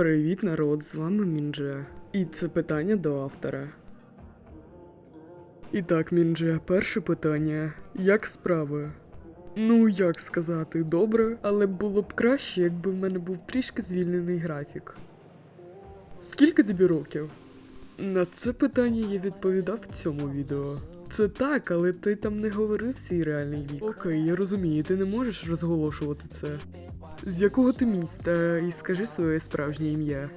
Привіт, народ, з вами Міндже. І це питання до автора. І так, Міндже, перше питання. Як справи? Ну, як сказати, добре, але було б краще, якби в мене був трішки звільнений графік. Скільки тобі років? На це питання я відповідав в цьому відео. Це так, але ти там не говорив свій реальний вік. Окей, я розумію, ти не можеш розголошувати це. З якого ти міста? І скажи своє справжнє ім'я.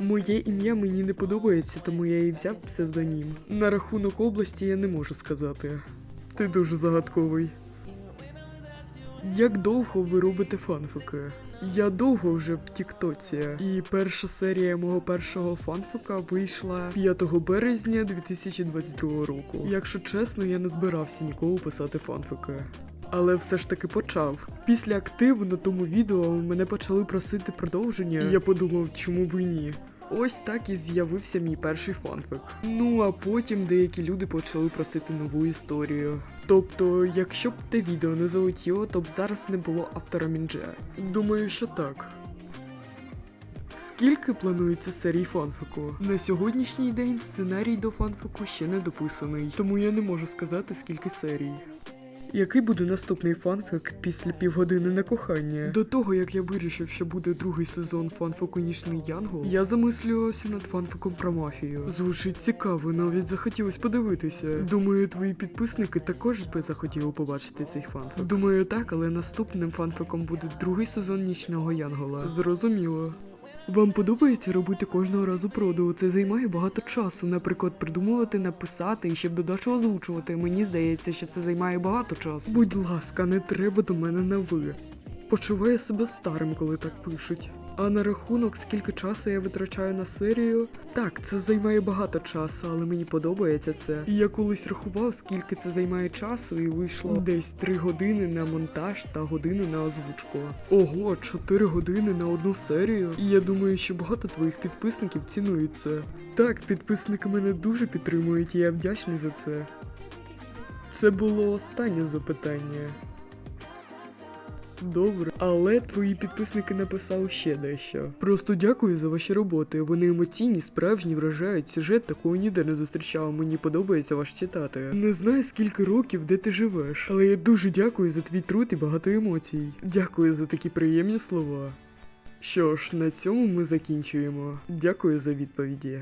Моє ім'я мені не подобається, тому я і взяв псевдонім. На рахунок області я не можу сказати. Ти дуже загадковий. Як довго ви робите фанфики? Я довго вже в Тіктоці, і перша серія мого першого фанфика вийшла 5 березня 2022 року. Якщо чесно, я не збирався ніколи писати фанфики. Але все ж таки почав. Після активу на тому відео мене почали просити продовження, і я подумав, чому б і ні. Ось так і з'явився мій перший фанфик. Ну а потім деякі люди почали просити нову історію. Тобто, якщо б те відео не залетіло, то б зараз не було автора Міндже. Думаю, що так. Скільки планується серій фанфику? На сьогоднішній день сценарій до фанфику ще не дописаний, тому я не можу сказати скільки серій. Який буде наступний фанфик після півгодини на кохання? До того як я вирішив, що буде другий сезон фанфику Нічний Янгол, я замислювався над фанфиком про мафію. Звучить цікаво, навіть захотілось подивитися. Думаю, твої підписники також би захотіли побачити цей фанфик. Думаю, так, але наступним фанфиком буде другий сезон Нічного Янгола. Зрозуміло. Вам подобається робити кожного разу продаву? Це займає багато часу. Наприклад, придумувати, написати і ще б додачу озвучувати. Мені здається, що це займає багато часу. Будь ласка, не треба до мене на ви. Почуваю себе старим, коли так пишуть. А на рахунок, скільки часу я витрачаю на серію, так, це займає багато часу, але мені подобається це. І я колись рахував, скільки це займає часу, і вийшло десь 3 години на монтаж та години на озвучку. Ого, 4 години на одну серію. І я думаю, що багато твоїх підписників цінують це. Так, підписники мене дуже підтримують, і я вдячний за це. Це було останнє запитання. Добре, але твої підписники написали ще дещо. Просто дякую за ваші роботи. Вони емоційні, справжні, вражають. Сюжет такого ніде не зустрічав. Мені подобається ваш читати. Не знаю скільки років, де ти живеш, але я дуже дякую за твій труд і багато емоцій. Дякую за такі приємні слова. Що ж, на цьому ми закінчуємо. Дякую за відповіді.